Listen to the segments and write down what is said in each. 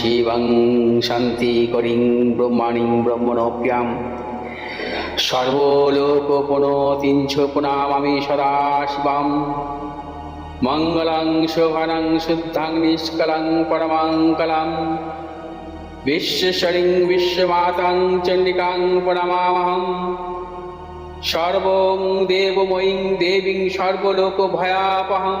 শিবং শান্তি করিং ব্রহ্মাণী ব্রহ্মণপ্যাম সর্বলোকোপনতিঞ্ছোপনামামি সদা শিবাম মঙ্গলং শোভনং শুদ্ধাং নিষ্কলং পরমাঙ্কলাম বিশ্বেশ্বরীং বিশ্বমাতাং চণ্ডিকাং প্রণমামহম। সর্বং দেবময়ীং দেবীং সর্বলোকভয়াপহম।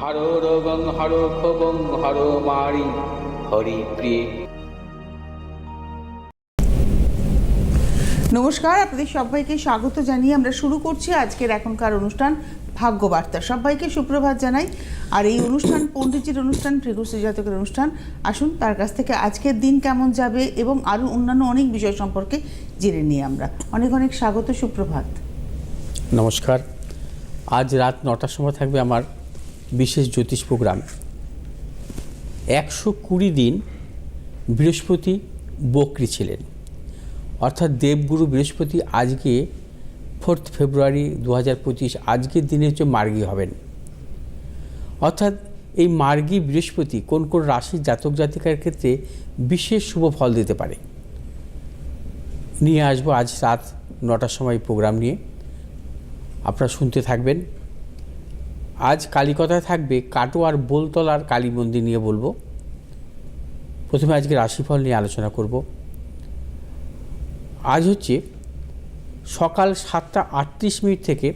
হর রোগং হর ক্ষোভং হর মারি হরি প্রিয়ে। নমস্কার আপনাদের সবাইকে স্বাগত জানিয়ে আমরা শুরু করছি আজকের এখনকার অনুষ্ঠান ভাগ্যবার্তা। সবাইকে সুপ্রভাত জানাই। আর এই অনুষ্ঠান পণ্ডিতজির অনুষ্ঠান ফ্রিগুশ্রী জাতকের অনুষ্ঠান আসুন তার কাছ থেকে আজকের দিন কেমন যাবে এবং আরও অন্যান্য অনেক বিষয় সম্পর্কে জেনে নিই আমরা। অনেক অনেক স্বাগত সুপ্রভাত। নমস্কার। আজ রাত নটার সময় থাকবে আমার বিশেষ জ্যোতিষ প্রোগ্রাম। একশো কুড়ি দিন বৃহস্পতি বকরি ছিলেন। অর্থাৎ দেবগুরু বৃহস্পতি আজকে ফোর্থ ফেব্রুয়ারি দু হাজার পঁচিশ, আজকের দিনে হচ্ছে মার্গী হবেন। অর্থাৎ এই মার্গী বৃহস্পতি কোন কোন রাশির জাতক জাতিকার ক্ষেত্রে বিশেষ শুভ ফল দিতে পারে? নিয়ে আসব আজ রাত নটার সময় প্রোগ্রাম নিয়ে। আপনারা শুনতে থাকবেন। আজ কালীকথায় থাকবে কাটোয়ার বোলতলার কালী মন্দির নিয়ে বলব। প্রথমে আজকে রাশিফল নিয়ে আলোচনা করব। আজ হচ্ছে সকাল সাতটা আটত্রিশ মিনিট থেকে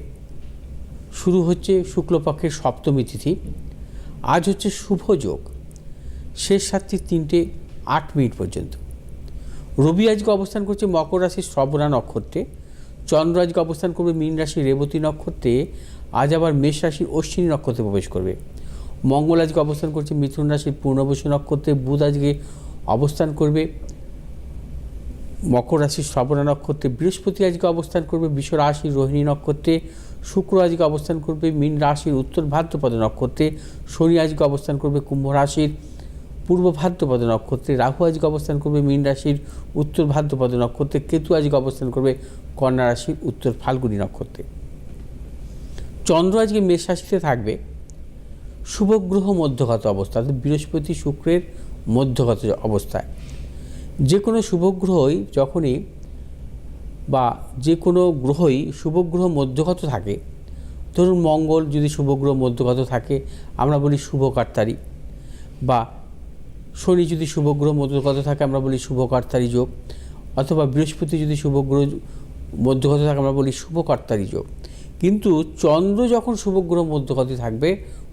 শুরু হচ্ছে শুক্লপক্ষের সপ্তমী তিথি। আজ হচ্ছে শুভ যোগ। শেষ সাতটি তিনটে আট মিনিট পর্যন্ত। রবি আজকে অবস্থান করছে মকর রাশির শ্রবণা নক্ষত্রে। চন্দ্র আজকে অবস্থান করবে মীন রাশির রেবতী নক্ষত্রে। আজ আবার মেষ রাশির অশ্বিনী নক্ষত্রে প্রবেশ করবে। মঙ্গল আজকে অবস্থান করছে মিথুন রাশির পূর্ণবসু নক্ষত্রে বুধ আজকে অবস্থান করবে। মকর রাশির শ্রবণা নক্ষত্রে বৃহস্পতি আজকে অবস্থান করবে। বিশ্ব রাশির রোহিণী নক্ষত্রে শুক্র আজকে অবস্থান করবে। মীন রাশির উত্তর ভাদ্রপদ নক্ষত্রে শনি আজকে অবস্থান করবে। কুম্ভ রাশির পূর্ব ভাদ্রপদ নক্ষত্রে রাহু আজকে অবস্থান করবে। মীন রাশির উত্তর ভাদ্রপদ নক্ষত্রে কেতু আজকে অবস্থান করবে। কন্যা রাশির উত্তর ফাল্গুনী নক্ষত্রে। চন্দ্র আজকে মেষ রাশিতে থাকবে। শুভগ্রহ মধ্যগত অবস্থা, অর্থাৎ বৃহস্পতি শুক্রের মধ্যগত অবস্থায় যে কোনো শুভগ্রহই যখনই বা যে কোনো গ্রহই শুভগ্রহ মধ্যগত থাকে, ধরুন মঙ্গল যদি শুভগ্রহ মধ্যগত থাকে, আমরা বলি শুভকার্তারি, বা শনি যদি শুভগ্রহ মধ্যগত থাকে, আমরা বলি শুভকার্তারি যোগ, অথবা বৃহস্পতি যদি শুভগ্রহ মধ্যগত থাকে, আমরা বলি শুভকর্তারি যোগ। কিন্তু চন্দ্র যখন শুভগ্রহ মধ্যগতি থাকবে,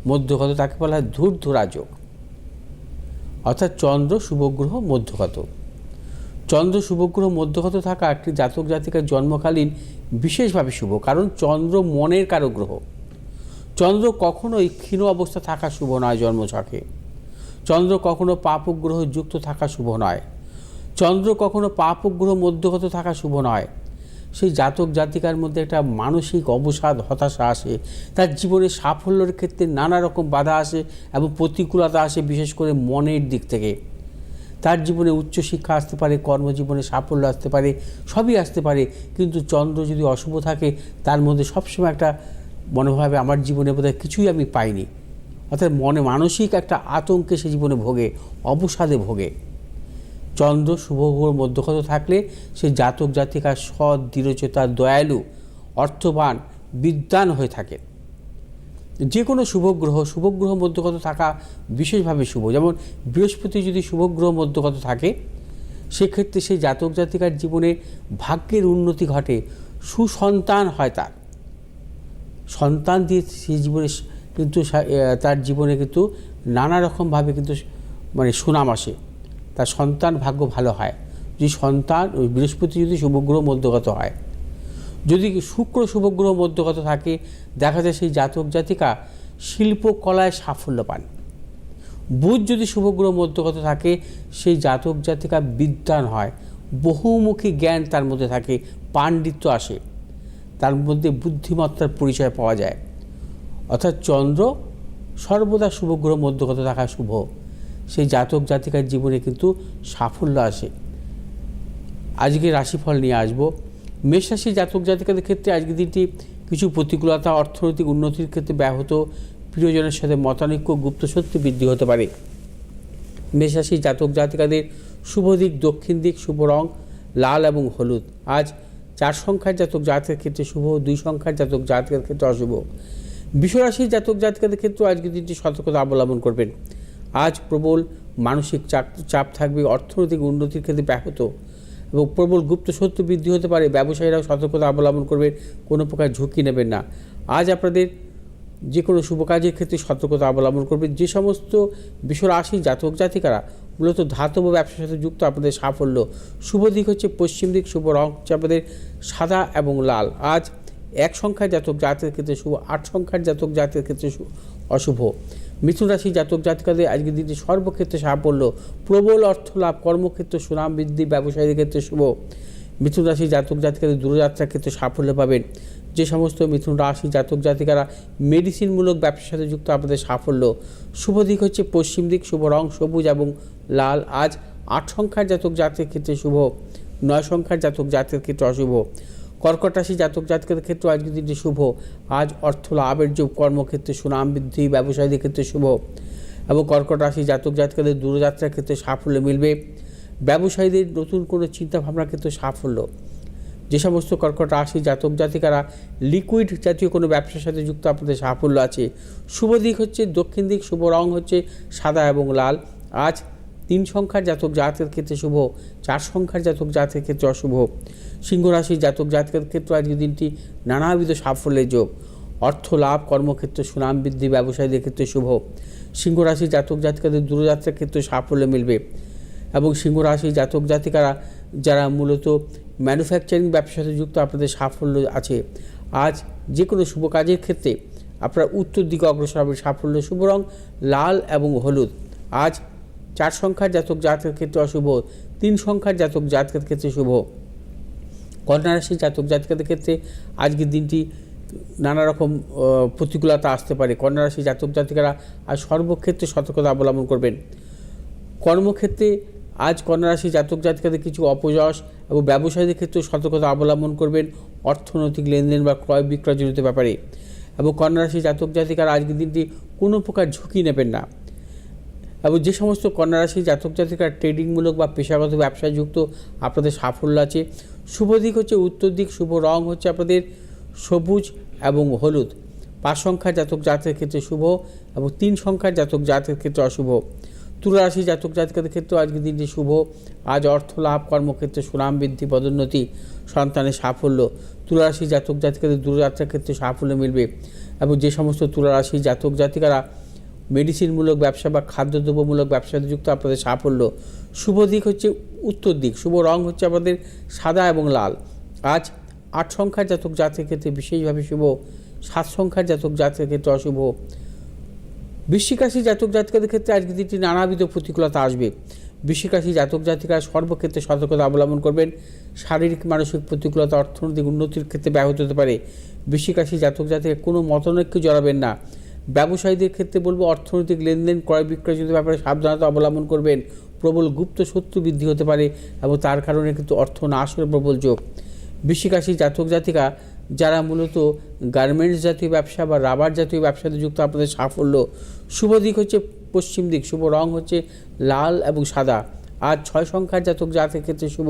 মধ্যগত তাকে বলা হয় ধূর্ধরা যোগ অর্থাৎ চন্দ্র শুভগ্রহ মধ্যগত। চন্দ্র শুভগ্রহ মধ্যগত থাকা একটি জাতক জাতিকার জন্মকালীন বিশেষভাবে শুভ, কারণ চন্দ্র মনের কারও গ্রহ। চন্দ্র কখনোই ক্ষীণ অবস্থা থাকা শুভ নয় জন্মছকে চন্দ্র কখনো পাপগ্রহ যুক্ত থাকা শুভ নয়। চন্দ্র কখনো পাপগ্রহ মধ্যগত থাকা শুভ নয়। সেই জাতক জাতিকার মধ্যে একটা মানসিক অবসাদ, হতাশা আসে। তার জীবনে সাফল্যের ক্ষেত্রে নানা রকম বাধা আসে এবং প্রতিকূলতা আসে, বিশেষ করে মনের দিক থেকে। তার জীবনে উচ্চশিক্ষা আসতে পারে, কর্মজীবনে সাফল্য আসতে পারে, সবই আসতে পারে। কিন্তু চন্দ্র যদি অশুভ থাকে, তার মধ্যে সবসময় একটা মনোভাবে আমার জীবনে বোধহয় কিছুই আমি পাইনি। অর্থাৎ মনে মানসিক একটা আতঙ্কে সে জীবনে ভোগে, অবসাদে ভোগে। চন্দ্র শুভগ্রহ মধ্যগত থাকলে সে জাতক জাতিকা সৎ দৃঢ়চেতা দয়ালু, অর্থবান, বিদ্বান হয়ে থাকে। যে কোনো শুভগ্রহ শুভগ্রহ মধ্যগত থাকা বিশেষভাবে শুভ। যেমন বৃহস্পতি যদি শুভগ্রহ মধ্যগত থাকে, সেক্ষেত্রে সেই জাতক জাতিকার জীবনে ভাগ্যের উন্নতি ঘটে, সুসন্তান হয় তার। সন্তান দিয়ে সেই জীবনে কিন্তু তার জীবনে কিন্তু নানা রকমভাবে কিন্তু মানে সুনাম আসে। তার সন্তান ভাগ্য ভালো হয়। যদি সন্তান ওই বৃহস্পতি যদি শুভগ্রহ মধ্যগত হয়। যদি শুক্র শুভগ্রহ মধ্যগত থাকে, দেখা যায় সেই জাতক জাতিকা শিল্পকলায় সাফল্য পান। বুধ যদি শুভগ্রহ মধ্যগত থাকে, সেই জাতক জাতিকা বিদ্যান হয়। বহুমুখী জ্ঞান তার মধ্যে থাকে, পাণ্ডিত্য আসে। তার মধ্যে বুদ্ধিমত্তার পরিচয় পাওয়া যায়। অর্থাৎ চন্দ্র সর্বদা শুভগ্রহ মধ্যগত থাকা শুভ। সেই জাতক জাতিকার জীবনে কিন্তু সাফল্য আসে। আজকে রাশিফল নিয়ে আসব। মেষ রাশি জাতক জাতিকাদের ক্ষেত্রে আজকের দিনটি কিছু প্রতিকূলতা, অর্থনৈতিক উন্নতির ক্ষেত্রে ব্যাহত। প্রিয়জনের সাথে মতানৈক্য, গুপ্ত সত্যি বৃদ্ধি হতে পারে। মেষ রাশি জাতক জাতিকাদের শুভ দিক, দক্ষিণ দিক, শুভ রং, লাল এবং হলুদ। আজ চার সংখ্যার জাতক জাতকের ক্ষেত্রে শুভ, দুই সংখ্যার জাতক জাতকের ক্ষেত্রে অশুভ। বিশ্বরাশির জাতক জাতিকাদের ক্ষেত্রেও আজকের দিনটি সতর্কতা অবলম্বন করবেন। আজ প্রবল মানসিক চাপ চাপ থাকবে, অর্থনৈতিক উন্নতির ক্ষেত্রে ব্যাহত এবং প্রবল গুপ্ত সত্য বৃদ্ধি হতে পারে, ব্যবসায়ীরাও সতর্কতা অবলম্বন করবেন, কোনো প্রকার ঝুঁকি নেবেন না। আজ আপনাদের যে কোনো শুভ কাজের ক্ষেত্রে সতর্কতা অবলম্বন করবেন। যে সমস্ত বিশ্বরাশি জাতক জাতিকারা, মূলত ধাতব ব্যবসার সাথে যুক্ত, আপনাদের সাফল্য। শুভ দিক হচ্ছে পশ্চিম দিক, শুভ রং হচ্ছে আপনাদের সাদা এবং লাল। আজ এক সংখ্যার জাতক জাতকের ক্ষেত্রে শুভ, আট সংখ্যার জাতক জাতকের ক্ষেত্রে অশুভ। মিথুন রাশি জাতক জাতিকাদের আজকের দিনটি সর্বক্ষেত্রে সাফল্য, প্রবল অর্থ লাভ, কর্মক্ষেত্রে সুনাম বৃদ্ধি, ব্যবসায়ীদের ক্ষেত্রে শুভ। মিথুন রাশি জাতক জাতিকাদের দূরযাত্রার ক্ষেত্রে সাফল্য পাবেন। যে সমস্ত মিথুন রাশি জাতক জাতিকারা মেডিসিনমূলক ব্যবসার সাথে যুক্ত আপনাদের সাফল্য। শুভ দিক হচ্ছে পশ্চিম দিক, শুভ রং সবুজ এবং লাল। আজ আট সংখ্যার জাতক জাতকের ক্ষেত্রে শুভ, নয় সংখ্যার জাতক জাতকের ক্ষেত্রে অশুভ। কর্কট রাশি জাতক জাতকের ক্ষেত্রে আজকের দিনটি শুভ। আজ অর্থ লাভের যোগ, কর্মক্ষেত্রে সুনাম বৃদ্ধি, ব্যবসায়ীদের ক্ষেত্রে শুভ। এবং কর্কট রাশি জাতক জাতকাদের দূরযাত্রার ক্ষেত্রে সাফল্য মিলবে। ব্যবসায়ীদের নতুন কোনো চিন্তাভাবনার ক্ষেত্রে সাফল্য। যে সমস্ত কর্কট রাশি জাতক জাতিকারা লিকুইড জাতীয় কোনো ব্যবসার সাথে যুক্ত আপনাদের সাফল্য আছে। শুভ দিক হচ্ছে দক্ষিণ দিক, শুভ রং হচ্ছে সাদা এবং লাল। আজ তিন সংখ্যার জাতক জাতকের ক্ষেত্রে শুভ, চার সংখ্যার জাতক জাতকের ক্ষেত্রে অশুভ। সিংহ রাশির জাতক জাতকের ক্ষেত্রে আজকের দিনটি নানাবিধ সাফল্যের যোগ। অর্থ, লাভ, কর্মক্ষেত্রে সুনাম বৃদ্ধি, ব্যবসায়ীদের ক্ষেত্রে শুভ। সিংহ রাশির জাতক জাতিকাদের দূরযাত্রার ক্ষেত্রে সাফল্য মিলবে এবং সিংহ রাশি জাতক জাতিকারা যারা মূলত ম্যানুফ্যাকচারিং ব্যবসার সাথে যুক্ত, আপনাদের সাফল্য আছে। আজ যে কোনো শুভ কাজের ক্ষেত্রে আপনারা উত্তর দিকে অগ্রসর হবে সাফল্য শুভ রং লাল এবং হলুদ। আজ চার সংখ্যার জাতক জাতকের ক্ষেত্রে অশুভ, তিন সংখ্যার জাতক জাতকের ক্ষেত্রে শুভ। কন্যা রাশির জাতক জাতিকাদের ক্ষেত্রে আজকের দিনটি নানা রকম প্রতিকূলতা আসতে পারে। কন্যা রাশির জাতক জাতিকারা আজ সর্বক্ষেত্রে সতর্কতা অবলম্বন করবেন। কর্মক্ষেত্রে আজ কন্যা রাশি জাতক জাতিকাদের কিছু অপযশ এবং ব্যবসায়ীদের ক্ষেত্রে সতর্কতা অবলম্বন করবেন অর্থনৈতিক লেনদেন বা ক্রয় বিক্রয় জনিত ব্যাপারে। এবং কন্যা রাশি জাতক জাতিকারা আজকের দিনটি কোনো প্রকার ঝুঁকি নেবেন না। এবং যে সমস্ত কন্যা রাশি জাতক জাতিকার ট্রেডিংমূলক বা পেশাগত ব্যবসায় যুক্ত আপনাদের সাফল্য আছে। শুভ দিক হচ্ছে উত্তর দিক, শুভ রং হচ্ছে আপনাদের সবুজ এবং হলুদ। পাঁচ সংখ্যার জাতক জাতকের ক্ষেত্রে শুভ এবং তিন সংখ্যার জাতক জাতকের ক্ষেত্রে অশুভ। তুলারাশি জাতক জাতিকাদের ক্ষেত্রে আজকের দিনটি শুভ। আজ অর্থ লাভ, কর্মক্ষেত্রে সুনাম বৃদ্ধি, পদোন্নতি, সন্তানের সাফল্য। তুলারাশি জাতক জাতিকাদের দূরযাত্রার ক্ষেত্রে সাফল্য মিলবে এবং যে সমস্ত তুলারাশি জাতক জাতিকারা মেডিসিনমূলক ব্যবসা বা খাদ্যদ্রব্যমূলক ব্যবসাতে যুক্ত আপনাদের সাফল্য। শুভ দিক হচ্ছে উত্তর দিক। শুভ রং হচ্ছে আমাদের সাদা এবং লাল। আজ আট সংখ্যার জাতক জাতের ক্ষেত্রে বিশেষভাবে শুভ, সাত সংখ্যার জাতক জাতের ক্ষেত্রে অশুভ। বৃশ্চিক রাশি জাতক জাতিকাদের ক্ষেত্রে আজকে দিনটি নানাবিধ প্রতিকূলতা আসবে। বৃশ্চিক রাশি জাতক জাতিকারা সর্বক্ষেত্রে সতর্কতা অবলম্বন করবেন। শারীরিক, মানসিক প্রতিকূলতা, অর্থনৈতিক উন্নতির ক্ষেত্রে ব্যাহত হতে পারে। বৃশ্চিক রাশি জাতক জাতিকা কোনো মতনৈক্য জড়াবেন না। ব্যবসায়ীদের ক্ষেত্রে বলব অর্থনৈতিক লেনদেন, ক্রয় বিক্রয় যদি ব্যাপারে সাবধানতা অবলম্বন করবেন। প্রবল গুপ্ত শত্রু বৃদ্ধি হতে পারে এবং তার কারণে কিন্তু অর্থ নাশের প্রবল যোগ বৃশ্চিক জাতক জাতিকা যারা মূলত গার্মেন্টস জাতীয় ব্যবসা বা রাবার জাতীয় ব্যবসাতে যুক্ত, আপনাদের সাফল্য। শুভ দিক হচ্ছে পশ্চিম দিক, শুভ রং হচ্ছে লাল এবং সাদা। আর ছয় সংখ্যার জাতক জাতের ক্ষেত্রে শুভ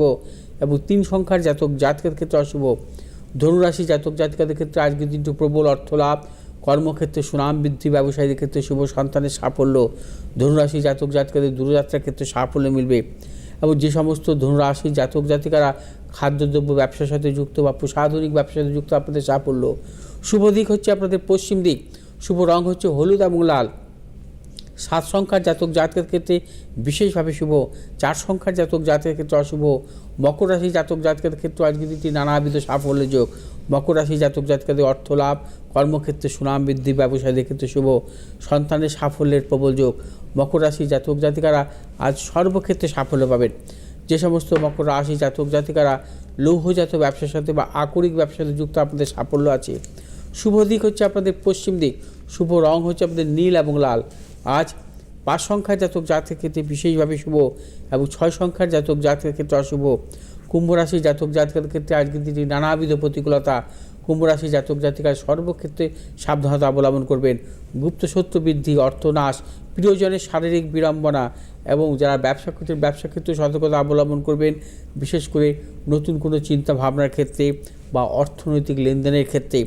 এবং তিন সংখ্যার জাতক জাতকের ক্ষেত্রে অশুভ। ধনুরাশি জাতক জাতিকাদের ক্ষেত্রে আজকের দিনটি প্রবল অর্থ লাভ কর্মক্ষেত্রে সুনাম বৃদ্ধি, ব্যবসায়ীদের ক্ষেত্রে শুভ সন্তানের সাফল্য, ধনুরাশি জাতক জাতিকাদের দূরযাত্রার ক্ষেত্রে সাফল্য মিলবে। এবং যে সমস্ত ধনুরাশি জাতক জাতিকারা খাদ্যদ্রব্য ব্যবসার সাথে যুক্ত বা প্রসাধনিক ব্যবসার সাথে যুক্ত, আপনাদের সাফল্য। শুভ দিক হচ্ছে আপনাদের পশ্চিম দিক। শুভ রং হচ্ছে হলুদ এবং লাল। সাত সংখ্যার জাতক জাতকের ক্ষেত্রে বিশেষভাবে শুভ। চার সংখ্যার জাতক জাতকের ক্ষেত্রে অশুভ। মকর রাশি জাতক জাতকের ক্ষেত্রে আজকে দিনটি নানাবিধ সাফল্য যোগ। মকর রাশি জাতক জাতকাদের অর্থ লাভ, কর্মক্ষেত্রে সুনাম বৃদ্ধি, ব্যবসায়ীদের ক্ষেত্রে শুভ, সন্তানের সাফল্যের প্রবল যোগ। মকর রাশি জাতক জাতিকারা আজ সর্বক্ষেত্রে সাফল্য পাবেন। যে সমস্ত মকর রাশি জাতক জাতিকারা লৌহজাত ব্যবসার সাথে বা আকরিক ব্যবসার সাথে যুক্ত, আপনাদের সাফল্য আছে। শুভ দিক হচ্ছে আপনাদের পশ্চিম দিক। শুভ রং হচ্ছে আপনাদের নীল এবং লাল। আজ পাঁচ সংখ্যার জাতক জাতকের ক্ষেত্রে বিশেষভাবে শুভ এবং ছয় সংখ্যার জাতক জাতকের ক্ষেত্রে অশুভ। কুম্ভ রাশি জাতক জাতকের ক্ষেত্রে আজকের দিনটি নানাবিধ প্রতিকূলতা। কুম্ভ রাশি জাতক জাতিকার সর্বক্ষেত্রে সাবধানতা অবলম্বন করবেন। গুপ্ত সত্য বৃদ্ধি, অর্থনাশ, প্রিয়জনের শারীরিক বিড়ম্বনা এবং যারা ব্যবসা ক্ষেত্রে ব্যবসা ক্ষেত্রে সতর্কতা অবলম্বন করবেন। বিশেষ করে নতুন কোনো চিন্তা ভাবনার ক্ষেত্রে বা অর্থনৈতিক লেনদেনের ক্ষেত্রে।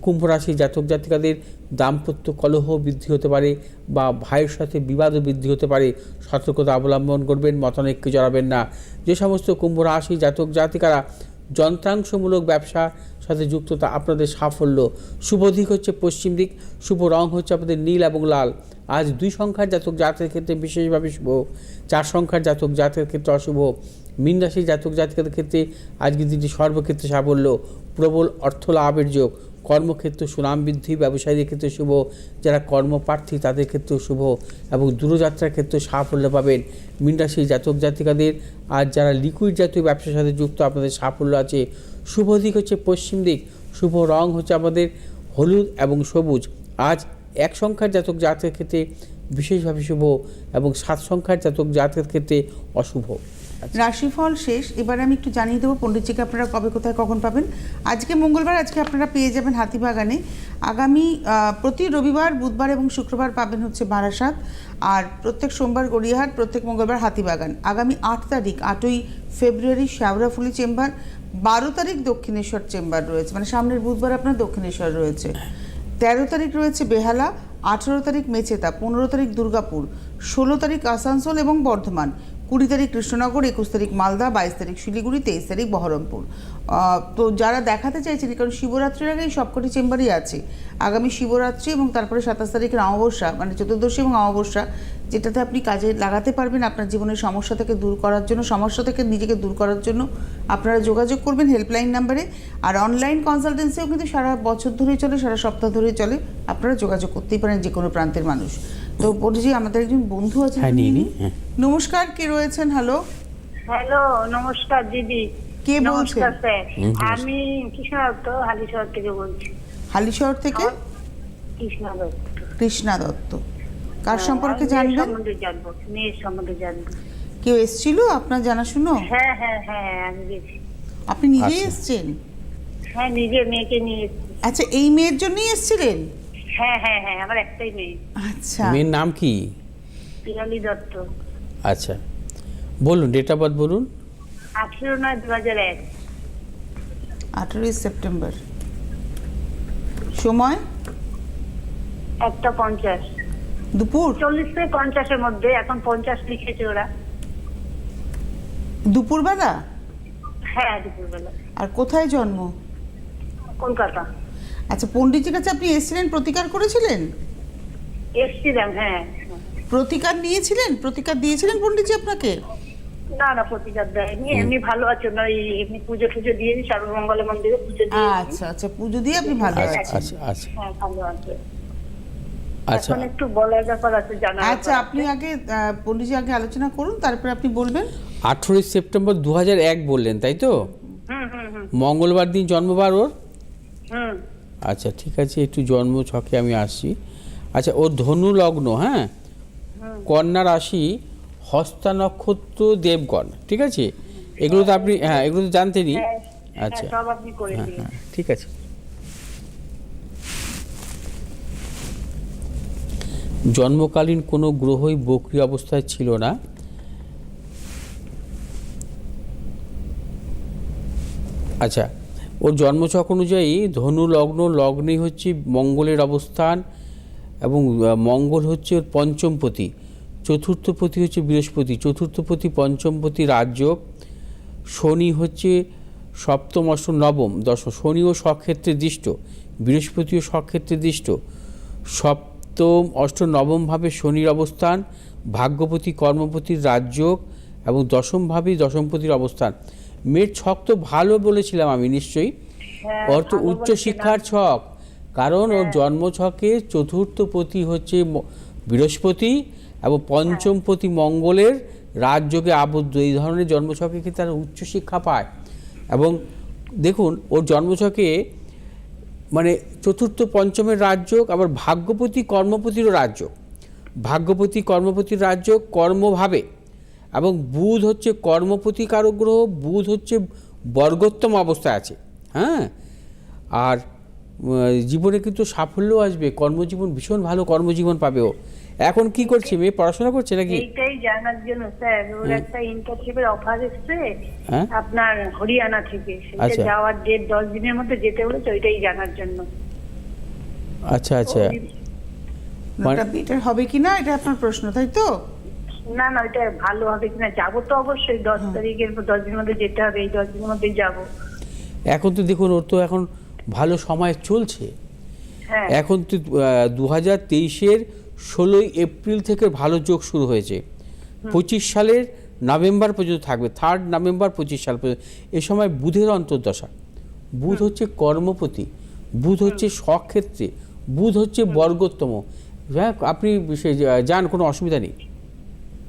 কুম্ভ রাশি জাতক জাতিকাদের দাম্পত্য কলহ বৃদ্ধি হতে পারে বা ভাইয়ের সাথে বিবাদও বৃদ্ধি হতে পারে। সতর্কতা অবলম্বন করবেন, মতানৈক্য জড়াবেন না। যে সমস্ত কুম্ভ রাশি জাতক জাতিকারা যন্ত্রাংশমূলক ব্যবসা সাথে যুক্ত, তা আপনাদের সাফল্য। শুভ দিক হচ্ছে পশ্চিম দিক, শুভ রং হচ্ছে আপনাদের নীল এবং লাল। আজ দুই সংখ্যার জাতক জাতকের ক্ষেত্রে বিশেষভাবে শুভ, চার সংখ্যার জাতক জাতকের ক্ষেত্রে অশুভ। মীন রাশি জাতক জাতিকাদের ক্ষেত্রে আজকের দিনটি সর্বক্ষেত্রে সাফল্য, প্রবল অর্থ লাভের যোগ। কর্মক্ষেত্রে সুনাম বৃদ্ধি, ব্যবসায়ীদের ক্ষেত্রে শুভ, যারা কর্মপ্রার্থী তাদের ক্ষেত্রেও শুভ এবং দূরযাত্রার ক্ষেত্রে সাফল্য পাবেন। মীনরাশি জাতক জাতিকাদের আর যারা লিকুইড জাতীয় ব্যবসার সাথে যুক্ত, আপনাদের সাফল্য আছে। শুভ দিক হচ্ছে পশ্চিম দিক। শুভ রং হচ্ছে আমাদের হলুদ এবং সবুজ। আজ এক সংখ্যার জাতক জাতকের ক্ষেত্রে বিশেষভাবে শুভ এবং সাত সংখ্যার জাতক জাতকের ক্ষেত্রে অশুভ। রাশিফল শেষ, এবার আমি একটু জানিয়ে দেবো পণ্ডিতজিকে আপনারা কবে, কোথায়, কখন পাবেন। আজকে মঙ্গলবার, আজকে আপনারা পেয়ে যাবেন হাতিবাগানে। আগামী প্রতি রবিবার, বুধবার এবং শুক্রবার পাবেন হচ্ছে বারাসাত। আর প্রত্যেক সোমবার গড়িয়াহাট, প্রত্যেক মঙ্গলবার হাতিবাগান। আগামী আট তারিখ, আটই ফেব্রুয়ারি শ্যাওড়াফুলি চেম্বার, বারো তারিখ দক্ষিণেশ্বর চেম্বার রয়েছে। মানে সামনের বুধবার আপনার দক্ষিণেশ্বর রয়েছে। তেরো তারিখ রয়েছে বেহালা, আঠেরো তারিখ মেচেতা, পনেরো তারিখ দুর্গাপুর, ষোলো তারিখ আসানসোল এবং বর্ধমান। কুড়ি তারিখ কৃষ্ণনগর, একুশ তারিখ মালদা, বাইশ তারিখ শিলিগুড়ি, তেইশ তারিখ বহরমপুর। তো যারা দেখাতে চাইছেন কারণ শিবরাত্রির আগেই সবকটি চেম্বারই আছে। আগামী শিবরাত্রি এবং তারপরে সাতাশ তারিখের অমাবস্যা মানে চতুর্দশী এবং অমাবস্যা, যেটাতে আপনি কাজে লাগাতে পারবেন আপনার জীবনের সমস্যা থেকে দূর করার জন্য, সমস্যা থেকে নিজেকে দূর করার জন্য আপনারা যোগাযোগ করবেন হেল্পলাইন নাম্বারে। আর অনলাইন কনসালটেন্সিও কিন্তু সারা বছর ধরেই চলে, সারা সপ্তাহ ধরেই চলে। আপনারা যোগাযোগ করতেই পারেন যে কোনো প্রান্তের মানুষ। তো পরিজি আমাদের একজন বন্ধু আছেন হ্যাঁ, নিয়ে হ্যাঁ। নমস্কার কে রয়েছেন? হ্যালো হ্যালো নমস্কার দিদি। কে বলছেন? আমি কৃষ্ণা দত্ত হালিশহর থেকে বলছি। হালিশহর থেকে? কৃষ্ণা দত্ত কৃষ্ণা দত্ত কার হ্যাঁ, সম্পর্কে জানবেন? সম্বন্ধে জানব মেয়ের সম্বন্ধে জানব। কেউ এসেছিল? আপনার জানাশুনো? হ্যাঁ হ্যাঁ হ্যাঁ আমি গেছি। আপনি নিজেই আচ্ছা। এসেছেন? হ্যাঁ নিজের মেয়েকে নিয়ে এসেছি। আচ্ছা এই মেয়ের জন্যই এসেছিলেন? হ্যাঁ হ্যাঁ হ্যাঁ আমার একটাই মেয়ে। আচ্ছা। মেয়ের নাম কি? পিয়ালি দত্ত। আচ্ছা। বলুন ডেট অফ বার্থ বলুন। আঠেরো নয় দু হাজার এক। আঠেরোই সেপ্টেম্বর। সময়? একটা পঞ্চাশ। দুপুর? চল্লিশ থেকে পঞ্চাশের মধ্যে এখন পঞ্চাশ লিখেছে ওরা। দুপুরবেলা? হ্যাঁ দুপুরবেলা। আর কোথায় জন্ম? কলকাতা। আচ্ছা পণ্ডিতজির কাছে আপনি এসেছিলেন প্রতিকার করেছিলেন? এসছিলাম হ্যাঁ। প্রতিকার নিয়েছিলেন? প্রতিকার দিয়েছিলেন পণ্ডিতজি আপনাকে? না না প্রতিকার দেয়নি। এমনি ভালো আছে না এমনি পুজো টুজো দিয়ে সর্বমঙ্গল মন্দিরে পুজো দিয়ে। আচ্ছা আচ্ছা পুজো দিয়ে আপনি ভালো আচ্ছা আছেন। আচ্ছা আচ্ছা। হ্যাঁ ভালো আছে। আচ্ছা। একটু বলার ব্যাপার আছে জানা আচ্ছা আপনি আগে পণ্ডিতজি আগে আলোচনা করুন তারপরে আপনি বলবেন। আঠেরোই সেপ্টেম্বর দু এক বললেন তাই তো? হুম হুম হুম। মঙ্গলবার দিন জন্মবার ওর? হুম। আচ্ছা ঠিক আছে একটু জন্ম ছকে আমি আসছি। আচ্ছা ও ধনু লগ্ন হ্যাঁ। কন্যা রাশি হস্তা নক্ষত্র দেবগণ ঠিক আছে? এগুলো তো আপনি হ্যাঁ এগুলো তো জানতেনই। হ্যাঁ, আচ্ছা। হ্যাঁ, করে হ্যাঁ হ্যাঁ ঠিক আছে। জন্মকালীন কোনো গ্রহই বক্রি অবস্থায় ছিল না। আচ্ছা ওর জন্মছক অনুযায়ী ধনু লগ্ন লগ্নেই হচ্ছে মঙ্গলের অবস্থান এবং মঙ্গল হচ্ছে ওর পঞ্চমপতি চতুর্থপতি হচ্ছে বৃহস্পতি চতুর্থপতি পঞ্চমপতি রাজযোগ শনি হচ্ছে সপ্তম, অষ্টম, নবম দশম শনিও স্বক্ষেত্রে দৃষ্ট, বৃহস্পতিও স্বক্ষেত্রে দৃষ্ট। সপ্তম, অষ্টম, নবম ভাবে শনির অবস্থান, ভাগ্যপতি কর্মপতির রাজযোগ এবং দশমভাবেই দশমপতির অবস্থান। মেয়ের ছক তো ভালো বলেছিলাম আমি নিশ্চয়ই। হ্যাঁ, ওর তো উচ্চ শিক্ষার ছক। কারণ ওর জন্মছকে চতুর্থপতি হচ্ছে বৃহস্পতি এবং পঞ্চমপতি মঙ্গলের রাজযোগে আবদ্ধ। এই ধরনের জন্মছকে কিন্তু তারা উচ্চশিক্ষা পায়। এবং দেখুন ওর জন্মছকে মানে চতুর্থ পঞ্চমের রাজযোগ আবার ভাগ্যপতি কর্মপতিরও রাজযোগ। ভাগ্যপতি কর্মপতির রাজযোগ কর্মভাবে। এবং বুধ হচ্ছে কর্মপতি কারক গ্রহ বুধ হচ্ছে বর্গোত্তম অবস্থায় আছে হ্যাঁ? আর জীবনে কিন্তু সাফল্য আসবে কর্মজীবন ভীষণ ভালো কর্মজীবন পাবে ও। এখন কি করছে মেয়ে পড়াশোনা করছে নাকি? এইটাই জানার জন্য স্যার ওর একটা ইন্টার্নশিপের অফার এসছে হ্যাঁ? আপনার হরিয়ানা থেকে। সেটা আচ্ছা। যাওয়ার ডেট দশ দিনের মধ্যে যেতে বলেছে ওইটাই জানার জন্য। আচ্ছা আচ্ছা। বেটার হবে কি না এটা আপনার প্রশ্ন তাই তো? না না ওইটা ভালো হবে কিনা যাব তো অবশ্যই দশ তারিখের দশ দিনের মধ্যে যেতে হবে এই দশ দিনের মধ্যেই যাব। এখন তো দেখুন ওর তো এখন ভালো সময় চলছে। হ্যাঁ। এখন তো দু হাজার তেইশের ষোলোই এপ্রিল থেকে ভালো যোগ শুরু হয়েছে। পঁচিশ সালের নভেম্বর পর্যন্ত থাকবে থার্ড নভেম্বর পঁচিশ সাল পর্যন্ত। এ সময় বুধের অন্তর্দশা। বুধ হচ্ছে কর্মপতি বুধ হচ্ছে স্বক্ষেত্রে বুধ হচ্ছে বর্গোত্তম। যাক, আপনি সে যান কোনো অসুবিধা নেই।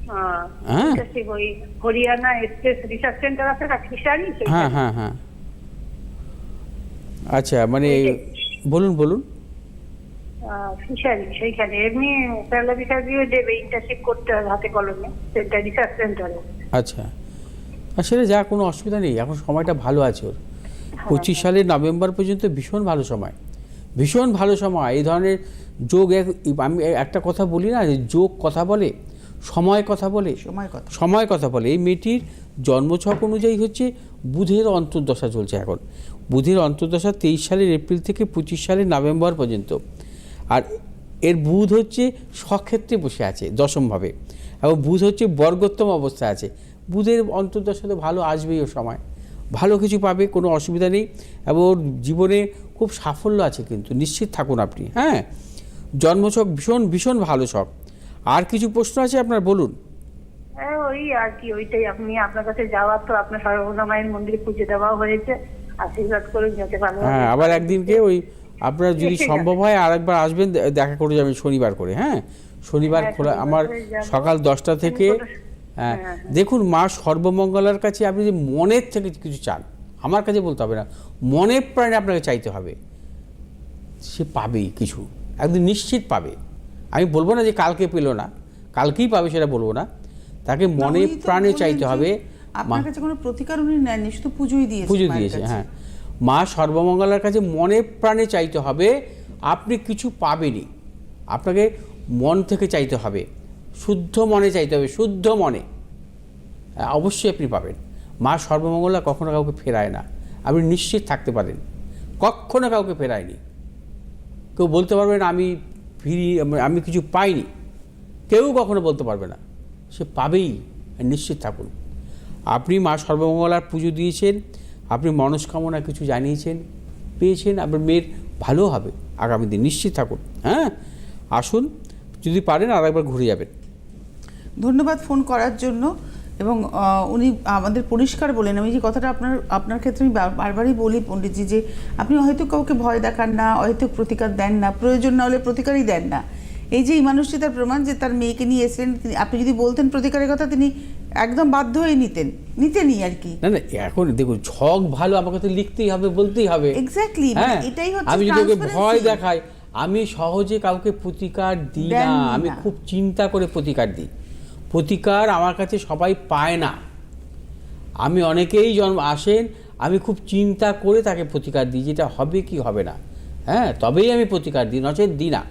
হ্যাঁ। হ্যাঁ। হরিয়ানা এক্সপ্রেস রিসার্চ সেন্টার আছে না ফিশারি হ্যাঁ হ্যাঁ হ্যাঁ। আচ্ছা মানে বলুন বলুন। ফিশারি সেইখানে। এমনি স্যালারি সার্ভিও দেবে ইন্টার্নশিপ করতে হবে হাতে কলমে। সেন্টার রিসার্চ সেন্টারে আচ্ছা। আর সেটা যা কোনো অসুবিধা নেই এখন সময়টা ভালো আছে ওর। পঁচিশ সালের নভেম্বর পর্যন্ত ভীষণ ভালো সময়। ভীষণ ভালো সময়। এই ধরনের যোগ আমি একটা কথা বলি না যে যোগ কথা বলে সময় কথা বলে। সময় কথা সময় কথা বলে। এই মেয়েটির জন্মছক অনুযায়ী হচ্ছে বুধের অন্তর্দশা চলছে এখন। বুধের অন্তর্দশা তেইশ সালের এপ্রিল থেকে পঁচিশ সালের নভেম্বর পর্যন্ত। আর এর বুধ হচ্ছে স্বক্ষেত্রে বসে আছে দশমভাবে। এবং বুধ হচ্ছে বর্গোত্তম অবস্থায় আছে। বুধের অন্তর্দশা তো ভালো আসবেই ও সময়। ভালো কিছু পাবে কোনো অসুবিধা নেই। এবং জীবনে খুব সাফল্য আছে কিন্তু। নিশ্চিত থাকুন আপনি। হ্যাঁ? জন্মছক ভীষণ ভীষণ ভালো ছক। আর কিছু প্রশ্ন আছে আপনার? বলুন। হ্যাঁ ওই আর কি ওইটাই। আপনি আপনার কাছে যাওয়ার তো আপনার সর্বদা মায়ের মন্দিরে পুজো দেওয়াও হয়েছে। আশীর্বাদ করুন যাতে ভালো হ্যাঁ আবার একদিনকে ওই আপনার যদি সম্ভব হয় আরেকবার আসবেন দেখা করে যাবেন শনিবার করে হ্যাঁ? শনিবার হ্যাঁ, খোলা আমার সকাল দশটা থেকে হ্যাঁ হ্যাঁ, দেখুন মা সর্বমঙ্গলার কাছে আপনি যদি মনের থেকে কিছু চান আমার কাছে বলতে হবে না মনের প্রাণে আপনাকে চাইতে হবে। সে পাবেই কিছু একদম নিশ্চিত পাবে। আমি বলব না যে কালকে পেল না কালকেই পাবে সেটা বলব না। তাকে মনে প্রাণে চাইতে হবে আপনার কাছে কোনো প্রতিকার উনি নেননি শুধু পুজোই দিয়েছে পুজো দিয়েছে হ্যাঁ। মা সর্বমঙ্গলার কাছে মনে প্রাণে চাইতে হবে আপনি কিছু পাবেনই। আপনাকে মন থেকে চাইতে হবে শুদ্ধ মনে চাইতে হবে শুদ্ধ মনে। হ্যাঁ, অবশ্যই আপনি পাবেন। মা সর্বমঙ্গলা কখনো কাউকে ফেরায় না। আপনি নিশ্চিত থাকতে পারেন। কখনো কাউকে ফেরায়নি। কেউ বলতে পারবেন আমি ফিরি আমি কিছু পাইনি। কেউ কখনো বলতে পারবে না। সে পাবেই নিশ্চিত থাকুন। আপনি মা সর্বমঙ্গলার পুজো দিয়েছেন, আপনি মনস্কামনা কিছু জানিয়েছেন, পেয়েছেন, আপনার মেয়ের ভালো হবে। আগামী দিন নিশ্চিত থাকুন। হ্যাঁ? আসুন, যদি পারেন আর একবার ঘুরে যাবেন। ধন্যবাদ ফোন করার জন্য। এবং উনি আমাদের পরিষ্কার বলেন আমি যে কথাটা আপনার আপনার ক্ষেত্রে আমি বারবারই বলি পণ্ডিতজি যে আপনি হয়তো কাউকে ভয় দেখান না হয়তো প্রতিকার দেন না প্রয়োজন না হলে প্রতিকারই দেন না। এই যে এই মানুষটি তার প্রমাণ যে তার মেয়েকে নিয়ে এসেছিলেন তিনি- আপনি যদি বলতেন প্রতিকারের কথা তিনি একদম বাধ্য হয়ে নিতেন নিতেনই আর কি। না না এখন দেখুন ছক ভালো আমাকে তো লিখতেই হবে বলতেই হবে। এক্স্যাক্টলি হ্যাঁ এটাই হচ্ছে আমি যদি ওকে ভয় দেখাই আমি সহজে কাউকে প্রতিকার দিই না। আমি খুব চিন্তা করে প্রতিকার দিই। প্রতিকার আমার কাছে সবাই পায় না। আমি অনেকেই জন্ম আসেন, আমি খুব চিন্তা করে তাকে প্রতিকার দিই, যেটা হবে কি হবে না। হ্যাঁ তবেই আমি প্রতিকার দিই, নচেত দিই না।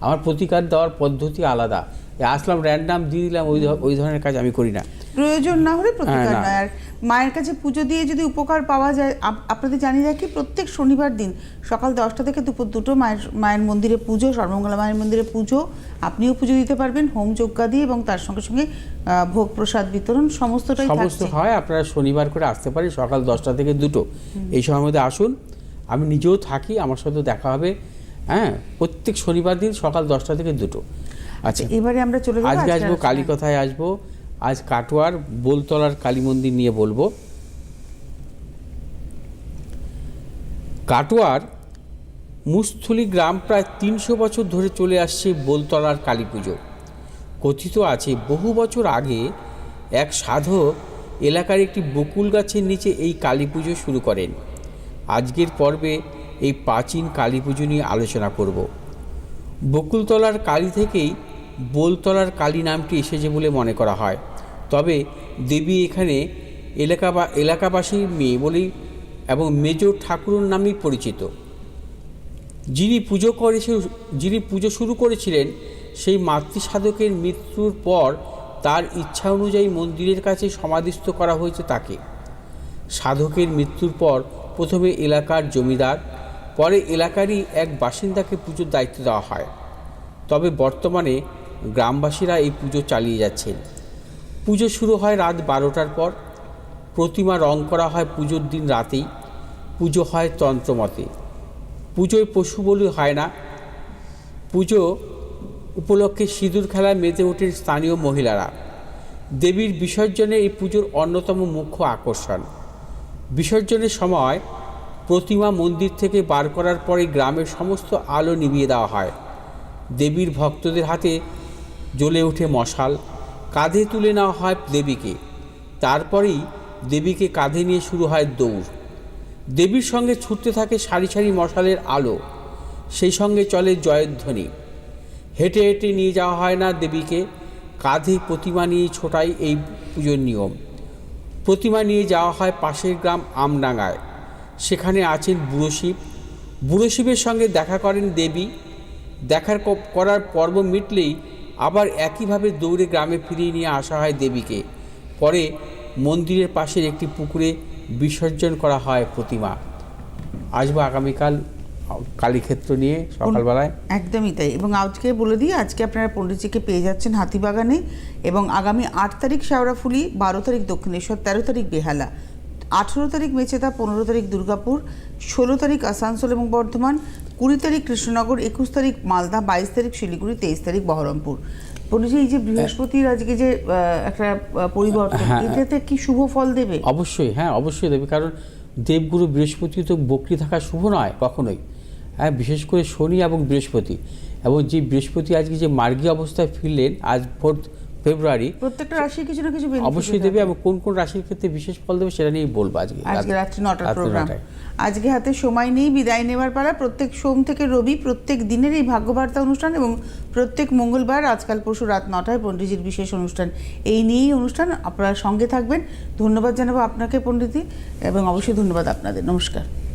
আমার প্রতিকার দেওয়ার পদ্ধতি আলাদা। আসলাম র্যান্ডাম দিয়ে দিলাম ওই ওই ধরনের কাজ আমি করি না। প্রয়োজন না হলে প্রতিকার হ্যাঁ, নয়। আর মায়ের কাছে পুজো দিয়ে যদি উপকার পাওয়া যায় আপ- আপনাদের জানিয়ে রাখি প্রত্যেক শনিবার দিন সকাল দশটা থেকে দুপুর দুটো মায়ের মায়ের মন্দিরে পুজো সর্বমঙ্গলা মায়ের মন্দিরে পুজো। আপনিও পুজো দিতে পারবেন হোম যজ্ঞা দিয়ে এবং তার সঙ্গে সঙ্গে ভোগ প্রসাদ বিতরণ সমস্তটাই সমস্ত হয় আপনারা শনিবার করে আসতে পারি সকাল দশটা থেকে দুটো। এই সময়ের মধ্যে আসুন আমি নিজেও থাকি আমার সাথে দেখা হবে। হ্যাঁ প্রত্যেক শনিবার দিন সকাল দশটা থেকে দুটো। আচ্ছা। এবারে আমরা চলে যাব আজকে আসব কালী কথায় আসব। আজ কাটোয়ার বোলতলার কালী মন্দির নিয়ে বলব। কাটোয়ার মুস্থলি গ্রাম প্রায় তিনশো বছর ধরে চলে আসছে বোলতলার কালী পুজো। কথিত আছে বহু বছর আগে এক সাধক এলাকার একটি বকুল গাছের নিচে এই কালী পুজো শুরু করেন। আজকের পর্বে এই প্রাচীন কালী পুজো নিয়ে আলোচনা করব। বকুলতলার কালী থেকেই বোলতলার কালী নামটি এসেছে বলে মনে করা হয়। তবে দেবী এখানে এলাকা বা এলাকাবাসীর মেয়ে বলেই এবং মেজর ঠাকুরুর নামেই পরিচিত। যিনি পুজো করেছে যিনি পুজো শুরু করেছিলেন, সেই মাতৃসাধকের মৃত্যুর পর তার ইচ্ছা অনুযায়ী মন্দিরের কাছে সমাধিস্থ করা হয়েছে তাকে। সাধকের মৃত্যুর পর প্রথমে এলাকার জমিদার, পরে এলাকারই এক বাসিন্দাকে পুজোর দায়িত্ব দেওয়া হয়। তবে বর্তমানে গ্রামবাসীরা এই পুজো চালিয়ে যাচ্ছেন। পুজো শুরু হয় রাত বারোটার পর। প্রতিমা রং করা হয় পুজোর দিন রাতেই। পুজো হয় তন্ত্রমতে। পুজোয় পশু বলি হয় না। পুজো উপলক্ষে সিঁদুর খেলায় মেতে ওঠেন স্থানীয় মহিলারা। দেবীর বিসর্জনে এই পুজোর অন্যতম মুখ্য আকর্ষণ। বিসর্জনের সময় প্রতিমা মন্দির থেকে বার করার পরে গ্রামের সমস্ত আলো নিভিয়ে দেওয়া হয়। দেবীর ভক্তদের হাতে জ্বলে ওঠে মশাল। কাঁধে তুলে নেওয়া হয় দেবীকে। তারপরেই দেবীকে কাঁধে নিয়ে শুরু হয় দৌড়। দেবীর সঙ্গে ছুটতে থাকে সারি সারি মশালের আলো। সেই সঙ্গে চলে জয়ধ্বনি। হেঁটে হেঁটে নিয়ে যাওয়া হয় না দেবীকে। কাঁধে প্রতিমা নিয়ে ছোটাই এই পুজোর নিয়ম। প্রতিমা নিয়ে যাওয়া হয় পাশের গ্রাম আমডাঙ্গায়। সেখানে আছেন বুড়ো শিব। বুড়ো শিবের সঙ্গে দেখা করেন দেবী। দেখার করার পর্ব মিটলেই আবার একইভাবে দৌড়ে গ্রামে ফিরিয়ে নিয়ে আসা হয় দেবীকে। পরে মন্দিরের পাশের একটি পুকুরে বিসর্জন করা হয় প্রতিমা। আসব আগামীকাল কালীক্ষেত্র নিয়ে সকালবেলায়। একদমই তাই। এবং আজকে বলে দিই, আজকে আপনারা পণ্ডিতজিকে পেয়ে যাচ্ছেন হাতিবাগানে এবং আগামী আট তারিখ শেওড়াফুলি বারো তারিখ দক্ষিণেশ্বর, তেরো তারিখ বেহালা। আঠেরো তারিখ মেচেদা, পনেরো তারিখ দুর্গাপুর, ষোলো তারিখ আসানসোল এবং বর্ধমান কুড়ি তারিখ কৃষ্ণনগর একুশ তারিখ মালদা বাইশ তারিখ শিলিগুড়ি তেইশ তারিখ বহরমপুর। পণ্ডিতজি এই যে বৃহস্পতির আজকে যে একটা পরিবর্তন হ্যাঁ। এটাতে কি শুভ ফল দেবে? অবশ্যই হ্যাঁ অবশ্যই দেবে কারণ দেবগুরু বৃহস্পতি তো বক্রি থাকা শুভ নয় কখনোই। হ্যাঁ বিশেষ করে শনি এবং বৃহস্পতি। এবং যে বৃহস্পতি আজকে যে মার্গী অবস্থায় ফিরলেন আজ ফোর্থ ফেব্রুয়ারি প্রত্যেকটা রাশি কিছু না কিছু অবশ্যই দেবে এবং কোন কোন রাশির ক্ষেত্রে বিশেষ ফল দেবে সেটা নিয়েই বলব আজকে। আজকে রাত্রি নটার প্রোগ্রাম আজকে হাতে সময় নেই বিদায় নেওয়ার পালা। প্রত্যেক সোম থেকে রবি প্রত্যেক দিনের এই ভাগ্যবার্তা অনুষ্ঠান এবং প্রত্যেক মঙ্গলবার আজকাল পরশু রাত নটায় পণ্ডিতজির বিশেষ অনুষ্ঠান। এই নিয়েই অনুষ্ঠান। আপনারা সঙ্গে থাকবেন। ধন্যবাদ জানাব আপনাকে পণ্ডিতজি এবং অবশ্যই ধন্যবাদ আপনাদের। নমস্কার।